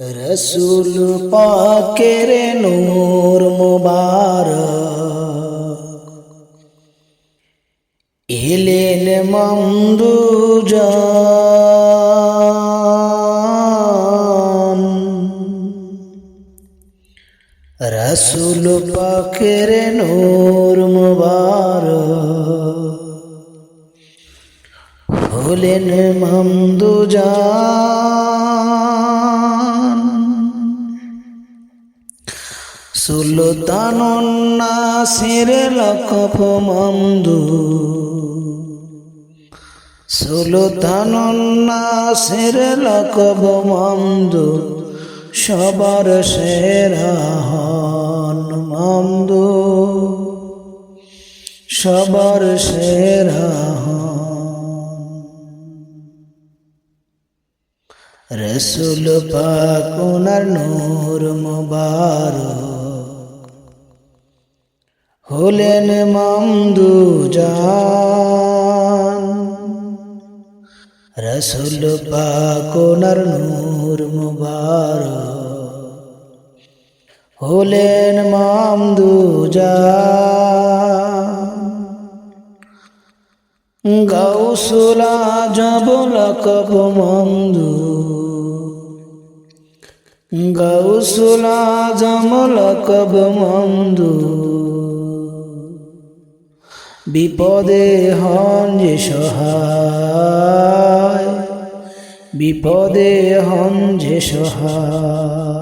রসুল পাকের নূর মুবারক। এলেন মমদুজান রসুল পাকের নূর মুবারক। হলেন মমদুজান লকফ মমদু সুলতানুন নাসির লকব মমদু সবার সেরা মমদু সবার সেরা রসুল পাক ওনার নূর মুবারক হলেন মামদু জান। রসুল পাক ওনার নূর মুবারক হলেন মামদু জান। গৌসুলা জবল কব মন্দু। গৌসুলা জমল কব মন্দু। বিপদে হন যে সহায়, বিপদে হন যে সহায়।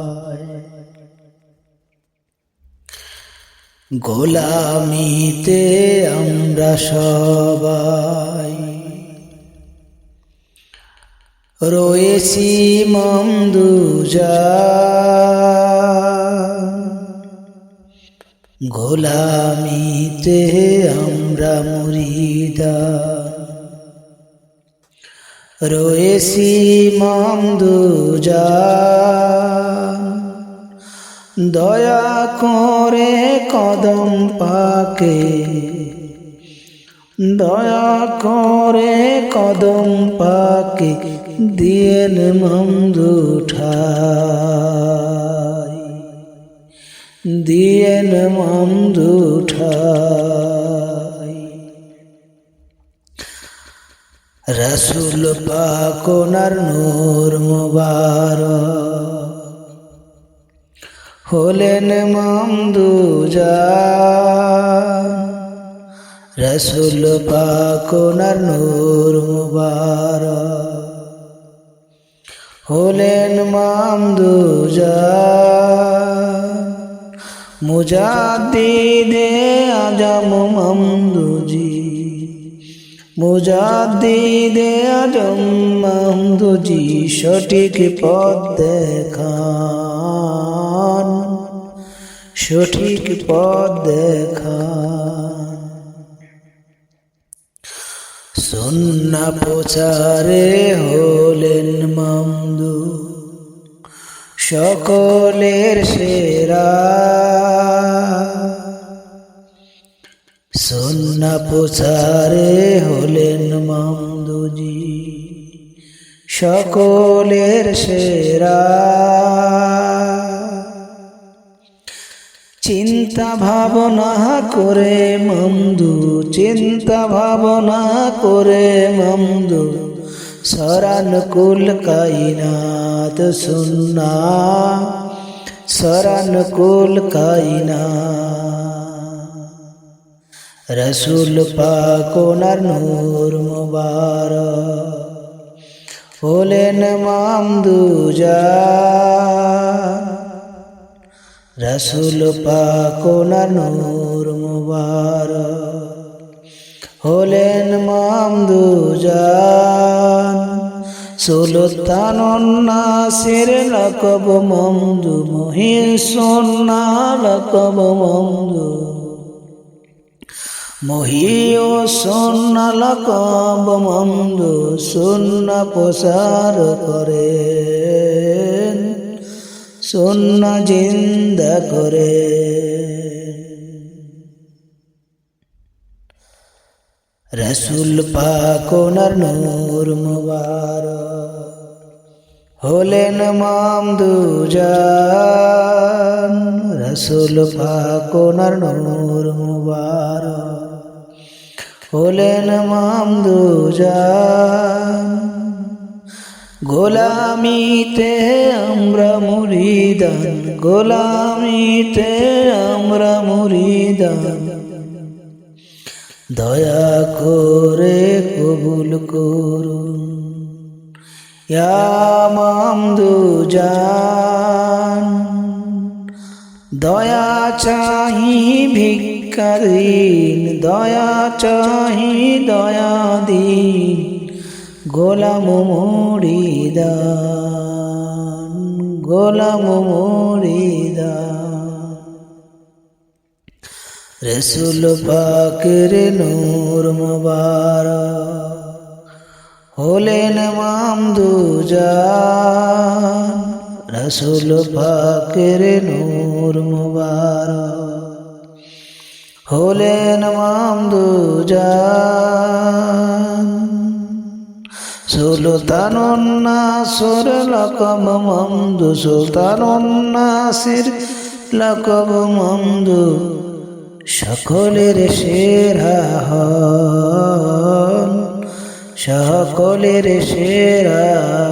গোলামিতে আমরা সবাই রয়েছি মমদুজা গোলামিতে আমরা মুরিদা। রয়েছি মমদুজা দয়া করে কদম পাকে। দয়া করে কদম পাকে দিয়েন মমদুঠাই দিয়েন মমদুঠাই রসুল পাকোনার নূর মুবারক। হলেন মমদুজা রসুল পাকোনার নূর মুবারক। হলেন মমদুজা মুজাদ্দিদে আজম মমদুজি। মুজাদ্দিদে আজম মমদুজি সঠিক পথ দেখান। সঠিক পথ দেখান। সন্না প্রচারে হলেন মামদু। সকলের সেরা। সন্না প্রচারে হলেন মমদুজি। সকলের সেরা। চিন্তা ভাবনা করে মমদু, চিন্তা ভাবনা করে মমদু। সরানুকুল কাইনাত সুন্না সরানুকুল কাইনা রসুল পাকোনার নূর মুবারক। হলেন মামদুজা রসুল পাকোনার নূর মুবারক। হলেন মামদুজান সুলতান নাসির লকব মমদু মহিন সোনা লকব মমদু মহিও সোনা লকব মমদু সোনা প্রসার করেন সোনা জিন্দা করে রসুল পাক ওনার নূর মুবারক হলেন মামদুজান রসুল পাকোনার নূর মুবারক হলেন মামদুজান গোলামিতে আমরা মুরিদান, গোলামিতে আমরা মুরিদান। দয়া করে কবুল করুন মামদুজান দয়া চাহি ভিক্ষা দিন দয়া চাহি, দয়া দিন, গোলাম মরিদান গোলাম মরিদান। রসুল পাকের নূর মুবারক, হলেন মামদুজান রসুল পাকের নূর মুবারক। হলেন মামদুজান সুলতানুন্নাসর লকব মমদু সুলতানুন্নাসির লকব মমদু সকলের সেরা হন সকলের সেরা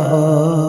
হন